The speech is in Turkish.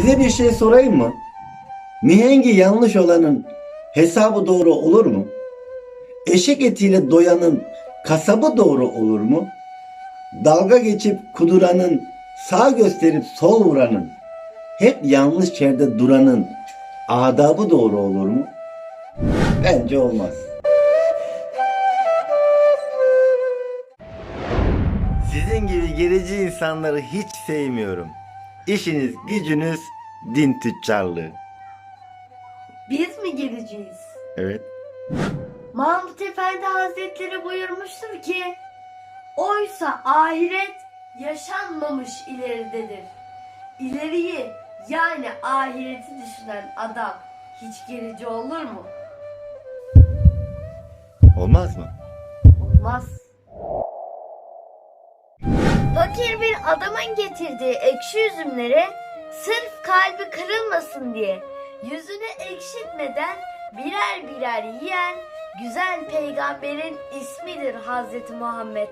Size bir şey sorayım mı? Mihengi yanlış olanın hesabı doğru olur mu? Eşek etiyle doyanın kasabı doğru olur mu? Dalga geçip kuduranın, sağ gösterip sol vuranın, hep yanlış yerde duranın adabı doğru olur mu? Bence olmaz. Sizin gibi gerici insanları hiç sevmiyorum. İşiniz, gücünüz din tüccarlığı. Biz mi geleceğiz? Evet. Mahmut Efendi Hazretleri buyurmuştur ki Oysa ahiret yaşanmamış ileridedir. İleriyi yani ahireti düşünen adam hiç gerici olur mu? Olmaz mı? Olmaz. Fakir bir adamın getirdiği ekşi üzümleri sırf kalbi kırılmasın diye yüzünü ekşitmeden birer birer yiyen güzel peygamberin ismidir Hazreti Muhammed.